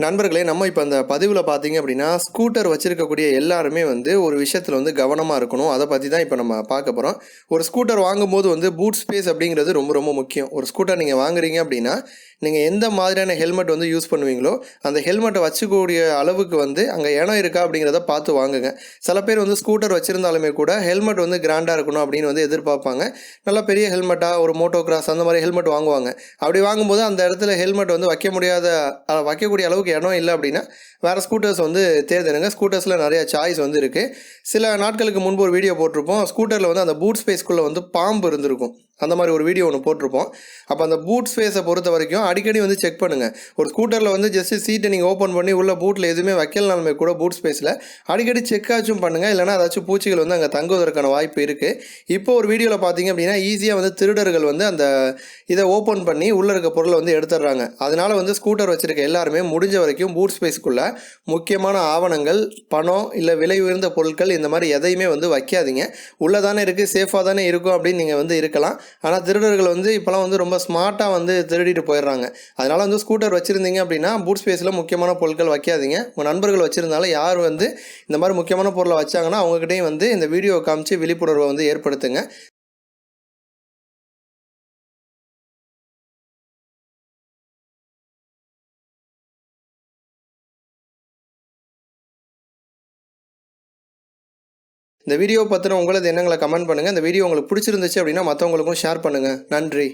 நண்பர்களே நம்ம இப்போ அந்த பதிவில் பார்த்தீங்க அப்படின்னா ஸ்கூட்டர் வச்சுருக்கக்கூடிய எல்லாருமே வந்து ஒரு விஷயத்தில் வந்து கவனமாக இருக்கணும். அதை பற்றி தான் இப்போ நம்ம பார்க்க போகிறோம் ஒரு ஸ்கூட்டர் வாங்கும்போது வந்து பூட் ஸ்பேஸ் அப்படிங்கிறது ரொம்ப ரொம்ப முக்கியம். ஒரு ஸ்கூட்டர் நீங்கள் வாங்குறீங்க அப்படின்னா நீங்கள் எந்த மாதிரியான ஹெல்மெட் வந்து யூஸ் பண்ணுவீங்களோ அந்த ஹெல்மெட்டை வச்சுக்கூடிய அளவுக்கு வந்து அங்கே இடம் இருக்கா அப்படிங்கிறத பார்த்து வாங்குங்க. சில பேர் வந்து ஸ்கூட்டர் வச்சுருந்தாலுமே கூட ஹெல்மெட் வந்து கிராண்டாக இருக்கணும் அப்படின்னு வந்து எதிர்பார்ப்பாங்க. நல்ல பெரிய ஹெல்மெட்டாக ஒரு மோட்டோ கிராஸ் அந்த மாதிரி ஹெல்மெட் வாங்குவாங்க. அப்படி வாங்கும்போது அந்த இடத்துல ஹெல்மெட் வந்து வைக்க முடியாத வைக்கக்கூடிய வைக்கக்கூடிய அளவுக்கு இடம் இல்லை அப்படின்னா வேறு ஸ்கூட்டர்ஸ் வந்து தேர்ந்தெடுங்க. ஸ்கூட்டர்ஸில் நிறைய சாய்ஸ் வந்து இருக்குது சில நாட்களுக்கு முன்பு ஒரு வீடியோ போட்டிருப்போம். ஸ்கூட்டரில் வந்து அந்த பூட் ஸ்பேஸ்க்குள்ளே வந்து பாம்பு இருந்திருக்கும். அந்த மாதிரி ஒரு வீடியோ ஒன்று போட்டிருப்போம். அப்போ அந்த பூட் ஸ்பேஸை பொறுத்த வரைக்கும் அடிக்கடி வந்து செக் பண்ணுங்கள் ஒரு ஸ்கூட்டரில் வந்து ஜஸ்ட் சீட்டை நீங்கள் ஓப்பன் பண்ணி உள்ள பூட்டில் எதுவுமே வைக்கலனாலுமே கூட பூட் ஸ்பேஸில் அடிக்கடி செக்காச்சும் பண்ணுங்கள் இல்லைனா ஏதாச்சும் பூச்சிகள் வந்து அங்கே தங்குவதற்கான வாய்ப்பு இருக்குது இப்போ ஒரு வீடியோவில் பார்த்தீங்க அப்படின்னா ஈஸியாக வந்து திருடர்கள் வந்து அந்த இதை ஓப்பன் பண்ணி உள்ளே இருக்க பொருளை வந்து எடுத்துடுறாங்க. அதனால் வந்து ஸ்கூட்டர் வச்சுருக்க எல்லாருமே முடிஞ்ச வரைக்கும் பூட் ஸ்பேஸ்க்குள்ளே முக்கியமான ஆவணங்கள் பணம் இல்லை விலை உயர்ந்த பொருட்கள் இந்த மாதிரி எதையுமே வந்து வைக்காதீங்க. உள்ளே தானே இருக்குது சேஃபாக தானே இருக்கும் அப்படின்னு நீங்கள் வந்து இருக்கலாம். ஆனால் திருடர்கள் வந்து இப்போலாம் வந்து ரொம்ப ஸ்மார்ட்டாக வந்து திருடிட்டு போயிடுறாங்க. அதனால் வந்து ஸ்கூட்டர் வச்சுருந்தீங்க அப்படின்னா பூட் ஸ்பேஸில் முக்கியமான பொருட்கள் வைக்காதீங்க. உங்கள் நண்பர்கள் வச்சுருந்தாலும் யார் வந்து இந்த மாதிரி முக்கியமான பொருளை வச்சாங்கன்னா அவங்ககிட்டயும் வந்து இந்த வீடியோ காமிச்சு விழிப்புணர்வை வந்து ஏற்படுத்துங்க. இந்த வீடியோ பற்றின உங்களது எண்ணங்களை கமெண்ட் பண்ணுங்கள் இந்த வீடியோ உங்களுக்கு பிடிச்சிருந்துச்சு அப்படின்னா மற்றவங்களுக்கும் ஷேர் பண்ணுங்கள் நன்றி.